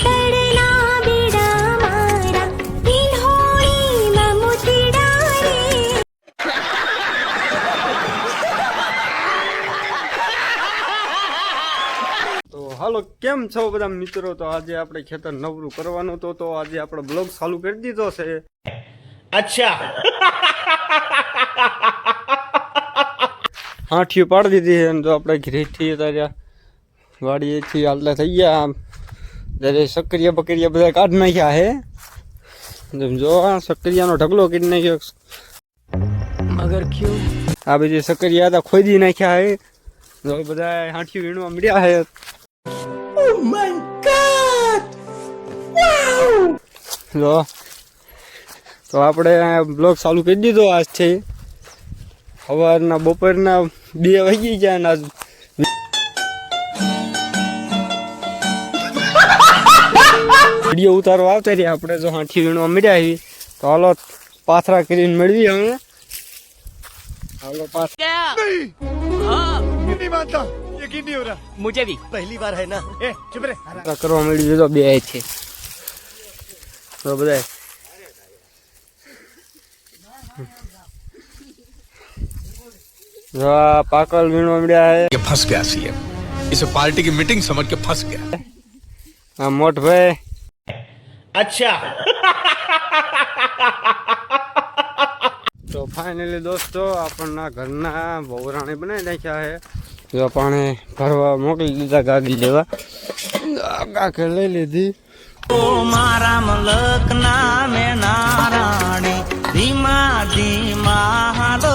કડલા બિડા મારા પેઢોળી માં મુટી ડારે તો હાલો કેમ છો બધા મિત્રો તો આજે આપણે ખેતર નવરું કરવાનો તો તો આજે આપણો બ્લોગ ચાલુ કરી દીધો છે અચ્છા હાઠિયો પાડ દીધી છે જો આપડે ઘરીથી તાર્યા વાડીએ થી હાલતા થઈ ગયા જ્યારે સક્રિયા બકરિયા બધા કાઢ નાખ્યા હે જો સક્રિયાનો ઢગલો કાઢી નાખ્યો મગર ક્યુ આ બધી સક્રિયા હતા ખોદી નાખ્યા હે જો બધા હાંઠી વીણવા મળ્યા હે ઓ oh જો તો આપણે બ્લોગ ચાલુ કરી દીધો આજ છે સવારના બપોરના બે વાગી ગયા આજ વિડીયો ઉતારવા આવતા રહ્યા આપણે જો હાંઠી વીણવા મળ્યા આવી તો હાલો પાથરા કરીને મેળવી હવે હાલો પાથરા મુજે ભી પહેલી વાર હે ના એ ચુપ રે કરવા મળ્યું જો બે છે તો બધા पाकल वीणो मिला है ये फंस गया सीएम इसे पार्टी की मीटिंग समझ के फंस गया मोट भाई અચ્છા તો ફાઇનલી દોસ્તો આપણના ઘરના બહુરાણી બનાવી નાખ્યા છે જો પાણી ભરવા મોકલી દીધા ગાડી લેવા કાકે લઈ લીધી મારા મલક ના મેં નારાણી ધીમા ધીમા હાલો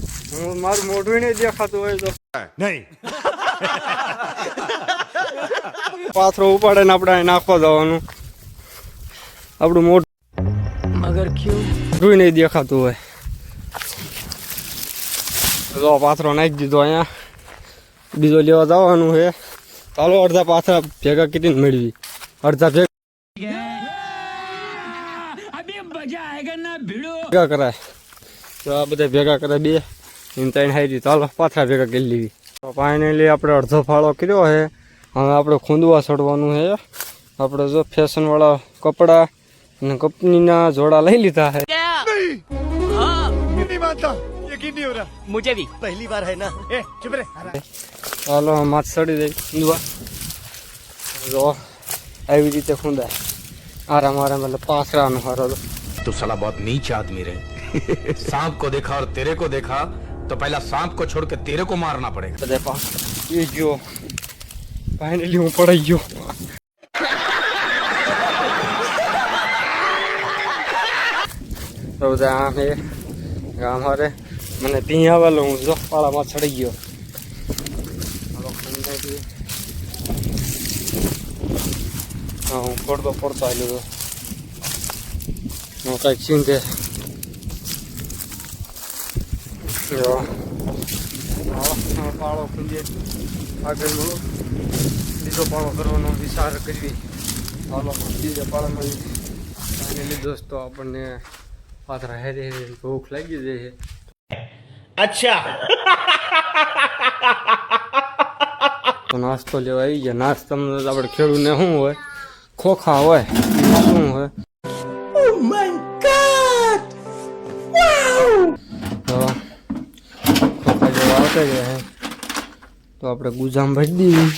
મારું મોઢું નહીં દેખાતું હોય તો નહીં પાથરો ઉપાડે ને આપણે નાખવા જવાનું આપણું મોઢું મગર ક્યુ નહીં દેખાતું હોય જો પાથરો નાખી દીધો અહીંયા બીજો લેવા જવાનું છે ચાલો અડધા પાથરા ભેગા કીધી મેળવી અડધા ભેગા ભેગા કરાય તો આ બધા ભેગા કરાય બે એમ હારી ચાલો પાથરા ભેગા કરી લેવી ફાઇનલી આપણે અડધો ફાળો કર્યો છે હવે આપણે ખૂંદવા છોડવાનું છે આપણે જો ફેશનવાળા કપડાં અને કંપનીના જોડા લઈ લીધા છે મુજે ભી પહેલી વાર હે ના ચાલો માથ સડી દઈ ખૂંદવા જો આવી રીતે ખૂંદાય આરામ આરામ એટલે પાસરાનો હારો તો સલા બહુ નીચ આદમી રે सांप को देखा और तो पहला सांप को छोड़ के तेरे को मारना पड़ेगा तो देखो ये जो फाइनली ऊपर आइयो तो जहाँ गांव हरे हमारे मैंने पिया वालों जो पाला मत छड़ गयो हाँ पड़ता तो पड़ता है लोग कहीं चिंता પાળો ખુલીએ આગળનો લીધો પાળો કરવાનો વિચાર કરવી પાળો બીજા પાળામાં ફાઇનલી દોસ્તો આપણને પાત્ર હેરે હેરે ભૂખ લાગી જાય છે અચ્છા તો નાસ્તો લેવા આવી ગયા નાસ્તામાં આપણે ખેડૂને શું હોય ખોખા હોય શું હોય કરે છે તો આપણે ગુજામ ભરી દીધી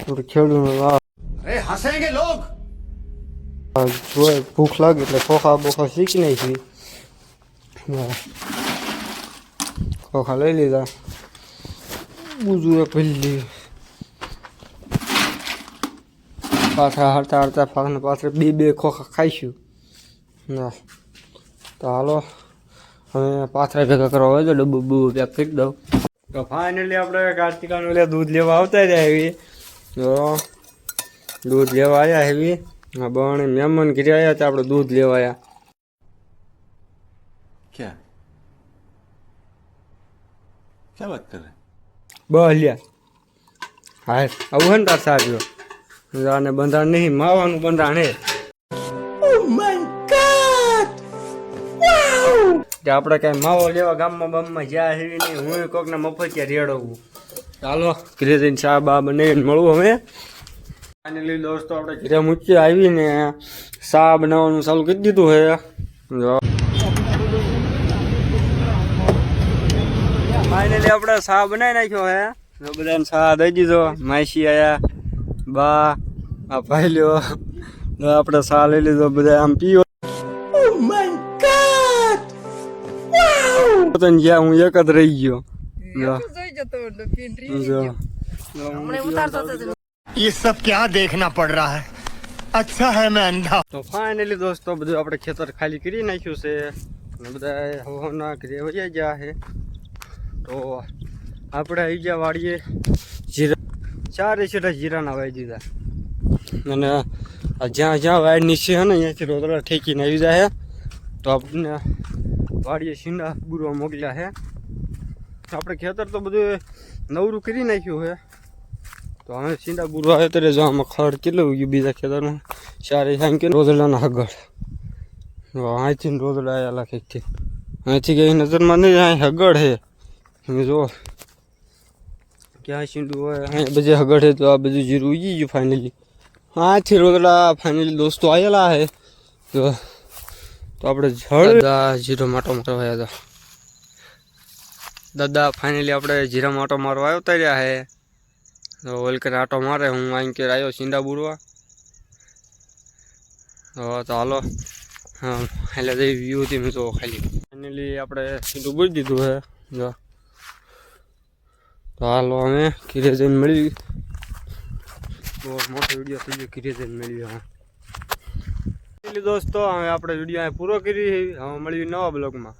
થોડું ખેડૂત અરે હસેંગે લોગ ભૂખ લાગે એટલે ખોખા બોખા શીખી નાખી ખોખા લઈ લીધા બીજું એક ભરી પાછા હરતા હરતા પાછા પાછળ બે બે ખોખા ખાઈશું ના તો હાલો હવે પાથરા ભેગા કરવા હોય તો ડબ્બુ બબ્બુ પેક કરી દઉં તો ફાઇનલી આપણે કાર્તિકાનું લે દૂધ લેવા આવતા રહ્યા એવી તો દૂધ લેવા આવ્યા એવી આ બહાણે મહેમાન ઘરે આવ્યા તો આપણે દૂધ લેવા આવ્યા ક્યાં ક્યાં વાત કરે બસ લ્યા હા આવું હે ને તાર સાહેબ આને બંધાણ નહીં માવાનું બંધાણ હે કે આપણે કાંઈ માવો લેવા ગામમાં બામમાં જ્યાં હેવી નહીં હું કોક કોકને મફતિયા રેડવું ચાલો ઘરે જઈને ચા બા બનાવીને મળવું હવે ફાઇનલી દોસ્તો આપણે ઘરે મૂકી આવીને ચા બનાવવાનું ચાલુ કરી દીધું હે જો ફાઇનલી આપણે ચા બનાવી નાખ્યો હે જો બધાને ચા દઈ દીધો માસી આયા બા આ ભાઈ લ્યો આપણે સાહ લઈ લીધો બધા આમ પીઓ पता नहीं क्या हूँ कद रही हो ये सब क्या देखना पड़ रहा है अच्छा है मैं अंधा तो फाइनली दोस्तों बजे अपने खेतर खाली करी नहीं क्यों से बताए हो ना कर आप जा जीरा चार छोटा जीरा ना वाई जीरा मैंने जहाँ जहाँ वाइड नीचे है ना यहाँ से रोदड़ा ठेकी नहीं जाए तो अपने વાડીએ સિંદા બુરવા મોગલા છે તો આપડે ખેતર તો બજુ નવરુ કરી નાખ્યું છે તો અમે સિંદા બુરવા એટલે જો અમાર ખાર કેટલો ઉગી બીજા ખેતરમાં 4-5 કે રોજલા ના હગળ વાંથી રોજલા આયેલા કે છે આથી કે નજર માં નહી આ હગળ છે અમે જો કે આ સિંદુ હોય બજે હગળ છે તો આ બજુ જીર ઉગી ગઈ ફાઇનલી આથી રોજલા ફાઇનલી દોસ્તો આયેલા છે તો તો આપણે જળ જીરો માટો મારવા આવ્યા હતા દાદા ફાઇનલી આપણે જીરા માટો મારવા આવ્યો તર્યા હે તો વલકર આટો મારે હું અહીં કે આવ્યો સીંડા બુરવા તો હાલો હા એટલે જે વ્યૂ હતી મેં તો ખાલી ફાઇનલી આપણે સીંડું બુરી દીધું હે જો તો હાલો અમે કિરેજન મળી બહુ મોટો વિડીયો થઈ ગયો કિરેજન મળી હા ફેમિલી દોસ્તો હવે આપણે વિડીયો પૂરો કરી હવે મળ્યું નવા બ્લોગમાં